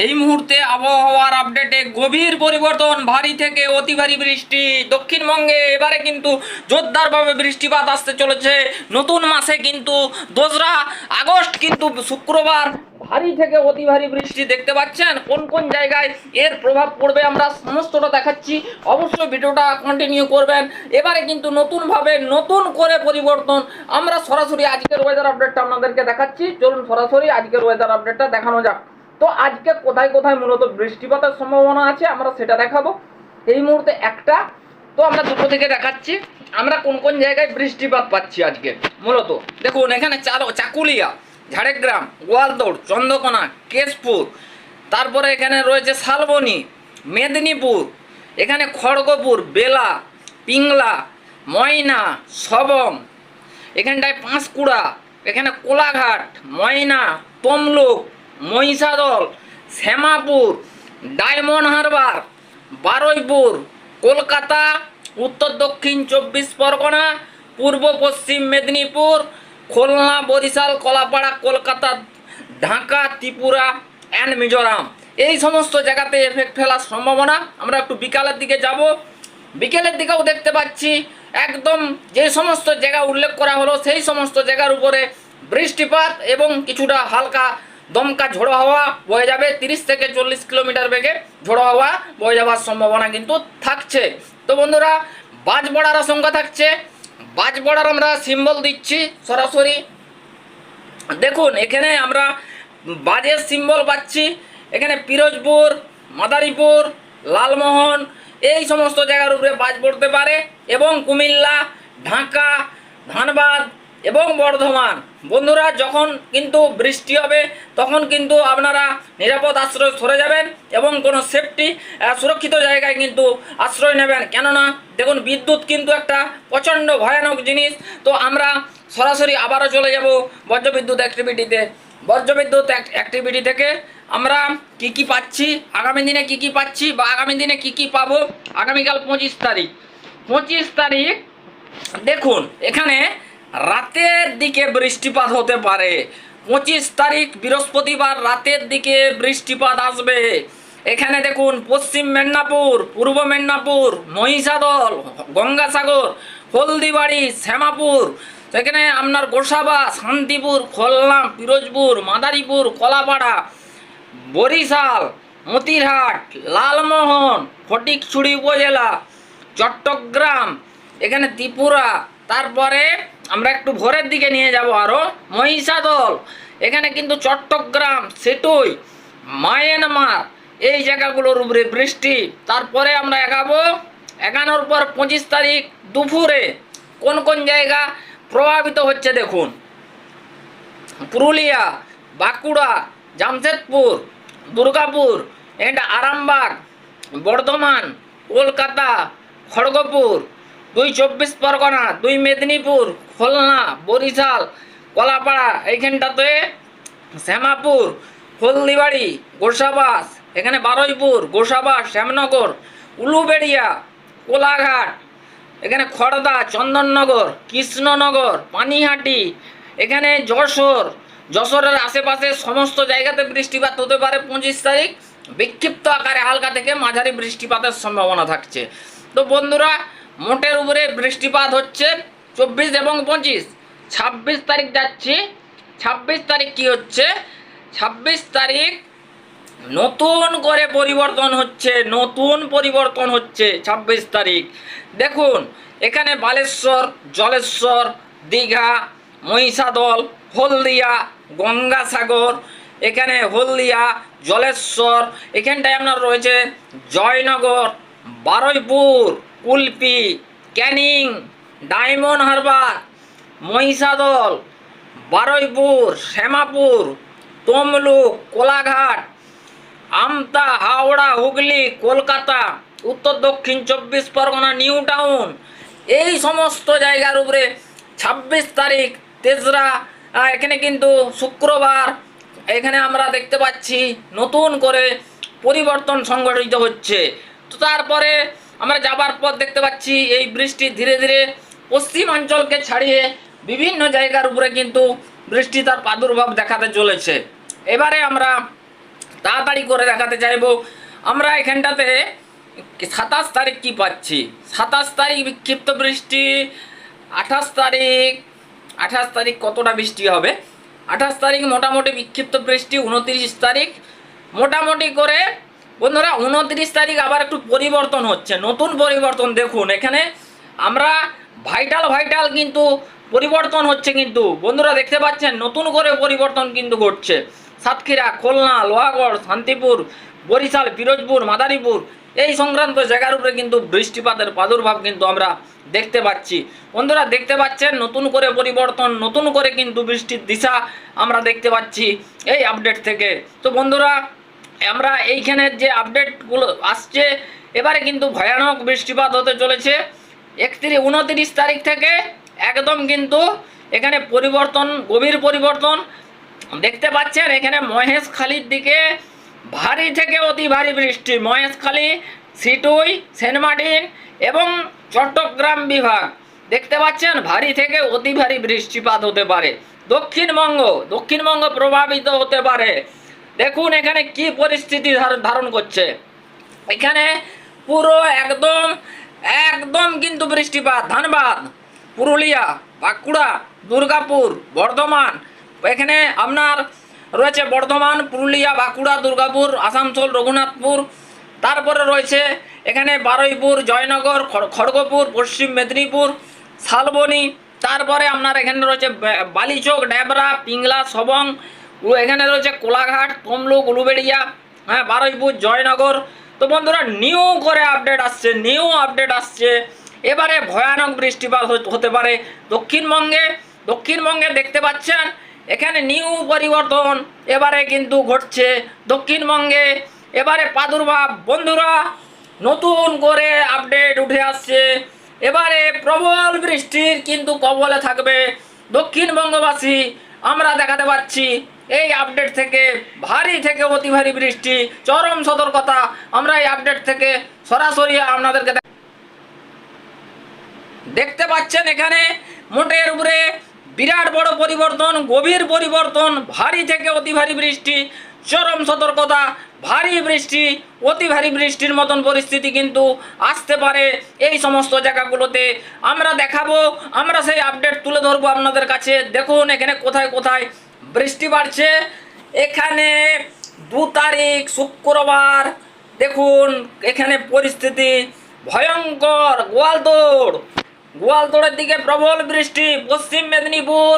এই মুহূর্তে আবহাওয়ার আপডেটে গভীর পরিবর্তন, ভারী থেকে অতি ভারী বৃষ্টি। দক্ষিণবঙ্গে এবারে কিন্তু জোরদারভাবে বৃষ্টিপাত আসতে চলেছে। নতুন মাসে কিন্তু দোসরা আগস্ট কিন্তু শুক্রবার ভারী থেকে অতি ভারী বৃষ্টি দেখতে পাচ্ছেন। কোন কোন জায়গায় এর প্রভাব পড়বে আমরা সমস্তটা দেখাচ্ছি। অবশ্যই ভিডিওটা কন্টিনিউ করবেন। এবারে কিন্তু নতুনভাবে নতুন করে পরিবর্তন আমরা সরাসরি আজকের ওয়েদার আপডেটটা আপনাদেরকে দেখাচ্ছি। চলুন সরাসরি আজকের ওয়েদার আপডেটটা দেখানো যাক। তো আজকে কোথায় কোথায় মূলত বৃষ্টিপাতের সম্ভাবনা আছে আমরা সেটা দেখাবো। এই মুহূর্তে একটা। তো আমরা দুটো থেকে দেখাচ্ছি। আমরা কোন কোন জায়গায় বৃষ্টিপাত পাচ্ছি আজকে? মূলত দেখুন, এখানে চালো চাকুলিয়া, ঝাড়গ্রাম গোয়ালদৌড় চন্দ্রকোনা, কেশপুর, তারপরে এখানে রয়েছে শালবনী, মেদিনীপুর, এখানে খড়গপুর, বেলা, পিংলা, ময়না, সবং, এখানটায় পাঁশকুড়া, এখানে কোলাঘাট, ময়না, তমলুক মহিষাদল, শ্যামাপুর, ডায়মন্ড হারবার, বারুইপুর, কলকাতা, উত্তর দক্ষিণ চব্বিশ পরগনা, পূর্ব পশ্চিম মেদিনীপুর, খুলনা, বরিশাল, কলাপাড়া, কলকাতা, ঢাকা, ত্রিপুরা অ্যান্ড মিজোরাম। এই সমস্ত জায়গাতে এফেক্ট ফেলার সম্ভাবনা আমরা একটু বিকালের দিকে যাব। বিকেলের দিকেও দেখতে পাচ্ছি একদম যে সমস্ত জায়গা উল্লেখ করা হলো সেই সমস্ত জায়গার উপরে বৃষ্টিপাত এবং কিছুটা হালকা দমকা ঝোড়ো হাওয়া বয়ে যাবে, তিরিশ থেকে চল্লিশ কিলোমিটার বেগে ঝোড়ো হাওয়া বয়ে যাওয়ার সম্ভাবনা কিন্তু থাকছে। তো বন্ধুরা, বাজ পড়ার আশঙ্কা থাকছে। বাজ পড়ার আমরা সিম্বল দিচ্ছি সরাসরি। দেখুন, এখানে আমরা বাজের সিম্বল পাচ্ছি। এখানে পিরোজপুর, মাদারীপুর, লালমোহন, এই সমস্ত জায়গার উপরে বাজ পড়তে পারে এবং কুমিল্লা, ঢাকা, ধানবাদ এবং বর্ধমান। বন্ধুরা, যখন কিন্তু বৃষ্টি হবে, তখন কিন্তু আপনারা নিরাপদ আশ্রয় সরে যাবেন এবং কোনো সেফটি সুরক্ষিত জায়গায় কিন্তু আশ্রয় নেবেন। কেননা, দেখুন, বিদ্যুৎ কিন্তু একটা প্রচণ্ড ভয়ানক জিনিস। তো আমরা সরাসরি আবারও চলে যাব বজ্রবিদ্যুৎ অ্যাক্টিভিটিতে বজ্রবিদ্যুৎ অ্যাক্টিভিটি থেকে আমরা কি কি পাচ্ছি, আগামী দিনে কি কি পাচ্ছি বা আগামী দিনে কি কি পাবো, আগামীকাল পঁচিশ তারিখ। পঁচিশ তারিখ, দেখুন, এখানে রাতের দিকে বৃষ্টিপাত হতে পারে। পঁচিশ তারিখ বৃহস্পতিবার রাতের দিকে বৃষ্টিপাত আসবে। এখানে দেখুন, পশ্চিম মেদিনীপুর, পূর্ব মেদিনীপুর, মহিষাদল, গঙ্গাসাগর, হলদিবাড়ি, শ্যামাপুর সেখানে আপনার গোসাবা, শান্তিপুর, খুলনা, পিরোজপুর, মাদারীপুর, কলাপাড়া, বরিশাল, মতিরহাট, লালমোহন, ফটিকছড়ি উপজেলা, চট্টগ্রাম, এখানে ত্রিপুরা, তারপরে আমরা একটু ভোরের দিকে নিয়ে যাব আরও মহিষাদল, এখানে কিন্তু চট্টগ্রাম সেটুই মায়ানমার, এই জায়গাগুলোর উপরে বৃষ্টি। তারপরে আমরা এগাবো, এগানোর পর পঁচিশ তারিখ দুপুরে কোন কোন জায়গা প্রভাবিত হচ্ছে দেখুন? পুরুলিয়া, বাঁকুড়া, জামশেদপুর, দুর্গাপুর এটা আরামবাগ, বর্ধমান, কলকাতা, খড়গপুর দুই চব্বিশ পরগনা, দুই মেদিনীপুর, খুলনা, বরিশাল, কলাপাড়া, এইখানটাতে শ্যামাপুর, হলদিবাড়ি, গোসাবাস, এখানে বারুইপুর, গোসাবাস, শ্যামনগর, উলুবেড়িয়া, কোলাঘাট, এখানে খড়দা, চন্দননগর, কৃষ্ণনগর, পানিহাটি, এখানে যশোর, যশোরের আশেপাশে সমস্ত জায়গাতে বৃষ্টিপাত হতে পারে পঁচিশ তারিখ। বিক্ষিপ্ত আকারে হালকা থেকে মাঝারি বৃষ্টিপাতের সম্ভাবনা থাকছে। তো বন্ধুরা মোটের উপরে বৃষ্টিপাত হচ্ছে চব্বিশ এবং পঁচিশ। ছাব্বিশ তারিখ যাচ্ছি। ছাব্বিশ তারিখ কি হচ্ছে? ছাব্বিশ তারিখ নতুন করে পরিবর্তন হচ্ছে, নতুন পরিবর্তন হচ্ছে ছাব্বিশ তারিখ। দেখুন, এখানে বালেশ্বর, জলেশ্বর, দীঘা, মহিষাদল, হলদিয়া, গঙ্গাসাগর, এখানে হলদিয়া, জলেশ্বর, এখানটায় আপনার রয়েছে জয়নগর, বারুইপুর। কুলপি, ক্যানিং, ডায়মন্ড হারবার, মহিষাদল, বারুইপুর, শ্যামাপুর, তমলুক, কোলাঘাট, আমতা, হাওড়া, হুগলি, কলকাতা, উত্তর দক্ষিণ চব্বিশ পরগনা, নিউ টাউন। এই সমস্ত জায়গার উপরে ছাব্বিশ তারিখ, তেসরা এখানে কিন্তু শুক্রবার, এখানে আমরা দেখতে পাচ্ছি নতুন করে পরিবর্তন সংগঠিত হচ্ছে। তো তারপরে আমরা যাবার পর দেখতে পাচ্ছি, এই বৃষ্টি ধীরে ধীরে পশ্চিমাঞ্চলকে ছাড়িয়ে বিভিন্ন জায়গার উপরে কিন্তু বৃষ্টি তার প্রাদুর্ভাব দেখাতে চলেছে। এবারে আমরা তাড়াতাড়ি করে দেখাতে চাইব, আমরা এখানটাতে সাতাশ তারিখ কি পাচ্ছি? সাতাশ তারিখ বিক্ষিপ্ত বৃষ্টি, আঠাশ তারিখ আঠাশ তারিখ কতটা বৃষ্টি হবে? আঠাশ তারিখ মোটামুটি বিক্ষিপ্ত বৃষ্টি, উনত্রিশ তারিখ। মোটামুটি করে বন্ধুরা উনত্রিশ তারিখ আবার একটু পরিবর্তন হচ্ছে, নতুন পরিবর্তন দেখুন, এখানে আমরা ভাইটাল ভাইটাল কিন্তু পরিবর্তন হচ্ছে কিন্তু, বন্ধুরা দেখতে পাচ্ছেন, নতুন করে পরিবর্তন কিন্তু ঘটছে। সাতক্ষীরা, খুলনা, লোহাগড়, শান্তিপুর, বরিশাল, পিরোজপুর, মাদারীপুর, এই সংক্রান্ত জায়গার উপরে কিন্তু বৃষ্টিপাতের প্রাদুর্ভাব কিন্তু আমরা দেখতে পাচ্ছি। বন্ধুরা দেখতে পাচ্ছেন, নতুন করে পরিবর্তন, নতুন করে কিন্তু বৃষ্টির দিশা আমরা দেখতে পাচ্ছি, এই আপডেট থেকে। তো বন্ধুরা আমরা এইখানের যে আপডেটগুলো আসছে, এবারে কিন্তু ভয়ানক বৃষ্টিপাত হতে চলেছে। একত্রিশ, উনত্রিশ তারিখ থেকে একদম কিন্তু এখানে পরিবর্তন, গভীর পরিবর্তন দেখতে পাচ্ছেন। এখানে মহেশখালীর দিকে ভারী থেকে অতি ভারী বৃষ্টি। মহেশখালী, সিটুই, সেন্ট মার্টিন এবং চট্টগ্রাম বিভাগ। দেখতে পাচ্ছেন, ভারী থেকে অতি ভারী বৃষ্টিপাত হতে পারে। দক্ষিণবঙ্গ দক্ষিণবঙ্গ প্রভাবিত হতে পারে। দেখুন এখানে কি পরিস্থিতি ধার- ধারণ করছে। এখানে পুরো একদম একদম কিন্তু বৃষ্টিপাত, ধানবাদ, পুরুলিয়া, বাঁকুড়া, দুর্গাপুর, বর্ধমান। এখানে আপনার রয়েছে বর্ধমান, পুরুলিয়া, বাঁকুড়া, দুর্গাপুর, আসানসোল, রঘুনাথপুর। তারপরে রয়েছে এখানে বারুইপুর, জয়নগর, খড়- খড়গপুর, পশ্চিম মেদিনীপুর, শালবনি। তারপরে আপনার এখানে রয়েছে বালিচক ড্যাবরা পিংলা, সবং এখানে রয়েছে কোলাঘাট, তমলুক, উলুবেড়িয়া হ্যাঁ বারুইপুর, জয়নগর। তো বন্ধুরা নিউ করে আপডেট আসছে নিউ আপডেট আসছে। এবারে ভয়ানক বৃষ্টিপাত হতে- পারে দক্ষিণবঙ্গে। দক্ষিণবঙ্গে দেখতে পাচ্ছেন, এখানে নিউ পরিবর্তন এবারে কিন্তু ঘটছে দক্ষিণবঙ্গে। এবারে প্রাদুর্ভাব, বন্ধুরা, নতুন করে আপডেট উঠে আসছে। এবারে প্রবল বৃষ্টির কিন্তু কবলে থাকবে দক্ষিণবঙ্গবাসী। আমরা দেখাতে পাচ্ছি এই আপডেট থেকে ভারী থেকে অতি ভারী বৃষ্টি, চরম সতর্কতা, আমরা এই আপডেট থেকে সরাসরি আপনাদেরকে দেখ- দেখতে পাচ্ছেন এখানে মোটের উপরে বিরাট বড় পরিবর্তন, গভীর পরিবর্তন, ভারী থেকে অতি ভারী বৃষ্টি, চরম সতর্কতা, ভারী বৃষ্টি, অতি ভারী বৃষ্টির মতন পরিস্থিতি কিন্তু আসতে পারে এই সমস্ত জায়গাগুলোতে। আমরা দেখাবো, আমরা সেই আপডেট তুলে ধরবো আপনাদের কাছে। দেখুন এখানে কোথায় কোথায় বৃষ্টি বাড়ছে। এখানে দু তারিখ শুক্রবার। দেখুন, এখানে পরিস্থিতি ভয়ঙ্কর। গোয়ালদৌড় গোয়ালতোড়ের দিকে প্রবল বৃষ্টি। পশ্চিম মেদিনীপুর,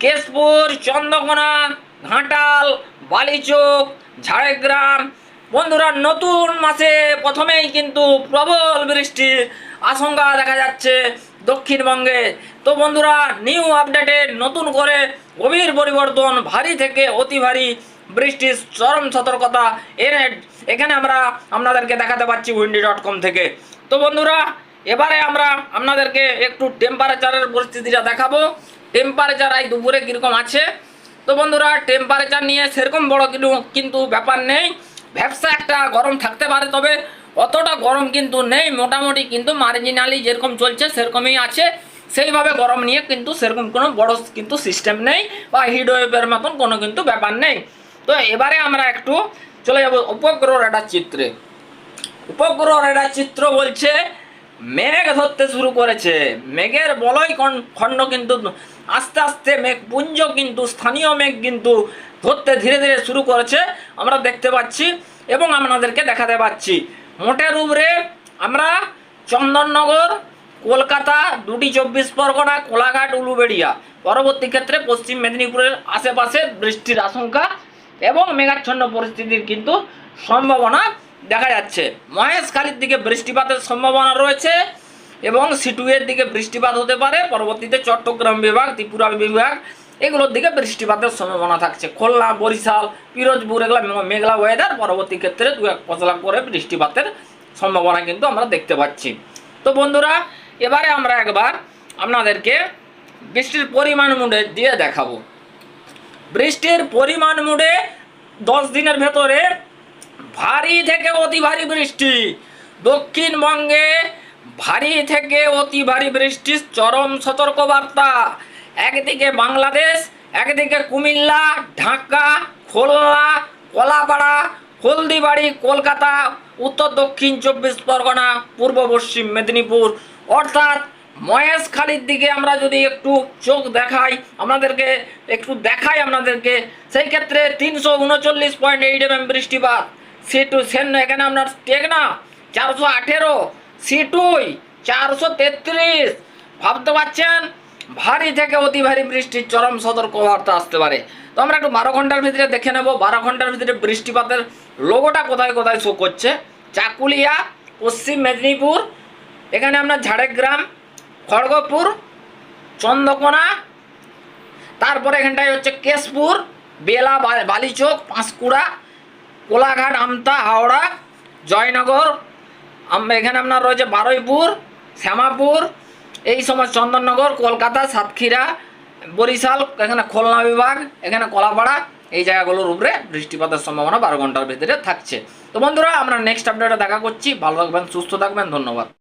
কেশপুর, চন্দ্রকোনা, ঘাটাল, বালিচক, ঝাড়গ্রাম। বন্ধুরা, নতুন মাসে প্রথমেই কিন্তু প্রবল বৃষ্টির আশঙ্কা দেখা যাচ্ছে। দক্ষিণবঙ্গে। তো বন্ধুরা নিউ আপডেটে নতুন করে গভীর পরিবর্তন, ভারী থেকে অতি ভারী বৃষ্টির চরম সতর্কতা, এর এখানে আমরা আপনাদেরকে দেখাতে পাচ্ছি উইন্ডি ডট কম থেকে। তো বন্ধুরা, এবারে আমরা আপনাদেরকে একটু টেম্পারেচারের পরিস্থিতিটা দেখাবো। টেম্পারেচার আজ দুপুরে কীরকম আছে? তো বন্ধুরা টেম্পারেচার নিয়ে সেরকম বড় কিন্তু কিন্তু ব্যাপার নেই। ব্যবসা একটা গরম থাকতে পারে, তবে অতটা গরম কিন্তু নেই, মোটামুটি কিন্তু মার্জিনালি যেরকম চলছে সেরকমই আছে। সেইভাবে গরম নিয়ে কিন্তু সেরকম কোনো বড় কিন্তু সিস্টেম নেই বা হিডওয়েভের মতন কোনো কিন্তু ব্যাপার নেই। তো এবারে আমরা একটু চলে যাব উপগ্রহ রেডার চিত্রে। উপগ্রহ রেডার চিত্র বলছে, মেঘ ধরতে শুরু করেছে। মেঘের বলয় খণ্ড কিন্তু আস্তে আস্তে মেঘ পুঞ্জ কিন্তু স্থানীয় মেঘ কিন্তু ধরতে ধীরে ধীরে শুরু করেছে। আমরা দেখতে পাচ্ছি এবং আপনাদেরকে দেখাতে পাচ্ছি। মোটের উপরে আমরা চন্দননগর, কলকাতা, দুটি চব্বিশ পরগনা, কোলাঘাট, উলুবেড়িয়া। পরবর্তী ক্ষেত্রে পশ্চিম মেদিনীপুরের আশেপাশে বৃষ্টির আশঙ্কা এবং মেঘাচ্ছন্ন পরিস্থিতির কিন্তু সম্ভাবনা দেখা যাচ্ছে। মহেশখালীর দিকে বৃষ্টিপাতের সম্ভাবনা রয়েছে এবং সিটুয়ের দিকে বৃষ্টিপাত হতে পারে। পরবর্তীতে চট্টগ্রাম বিভাগ, ত্রিপুরা বিভাগ এগুলোর দিকে বৃষ্টিপাতের সম্ভাবনা থাকছে। খুলনা, বরিশাল, পিরোজপুর, এগুলো মেঘলা ওয়েদার পরবর্তী ক্ষেত্রে দু এক পশলা করে বৃষ্টিপাতের সম্ভাবনা কিন্তু আমরা দেখতে পাচ্ছি। তো বন্ধুরা, এবারে আমরা একবার আপনাদেরকে বৃষ্টির পরিমাণ মুডে দিয়ে দেখাবো। বৃষ্টির পরিমাণ মুডে দশ দিনের ভেতরে ভারী থেকে অতি ভারী বৃষ্টি। দক্ষিণবঙ্গে ভারী থেকে অতি ভারী বৃষ্টির চরম সতর্কবার্তা। একদিকে বাংলাদেশ, একদিকে কুমিল্লা, ঢাকা, খুলনা, কলাপাড়া, হলদিবাড়ি, কলকাতা, উত্তর দক্ষিণ চব্বিশ পরগনা, পূর্ব পশ্চিম মেদিনীপুর। অর্থাৎ মহেশখালীর দিকে আমরা যদি একটু চোখ দেখাই আপনাদেরকে একটু দেখাই আপনাদেরকে, সেই ক্ষেত্রে তিনশো উনচল্লিশ পয়েন্ট এইট এম এম বৃষ্টিপাত। সি টু সেন এখানে আপনার টেকনা চারশো আঠেরো। সি টুই চারশো তেত্রিশ। ভাবতে পারছেন? ভারী থেকে অতি ভারী বৃষ্টির চরম সতর্কবার্তা আসতে পারে। তো আমরা একটু বারো ঘণ্টার ভিতরে দেখে নেব। বারো ঘণ্টার ভিতরে বৃষ্টিপাতের লোগোটা কোথায় কোথায় শো করছে? চাকুলিয়া, পশ্চিম মেদিনীপুর, এখানে আপনার ঝাড়গ্রাম, খড়গপুর, চন্দ্রকোনা, তারপরে এখানটায় হচ্ছে কেশপুর, বেলা বালিচক, পাঁশকুড়া, কোলাঘাট, আমতা, হাওড়া, জয়নগর এখানে আপনার রয়েছে বারুইপুর, শ্যামাপুর এই সময় চন্দননগর, কলকাতা, সাতক্ষীরা, বরিশাল, এখানে খুলনা বিভাগ, এখানে কলাপাড়া, এই জায়গাগুলোর উপরে বৃষ্টিপাতের সম্ভাবনা বারো ঘণ্টার ভিতরে থাকছে। তো বন্ধুরা, আমরা নেক্সট আপডেটে দেখা করছি। ভালো থাকবেন, সুস্থ থাকবেন, ধন্যবাদ।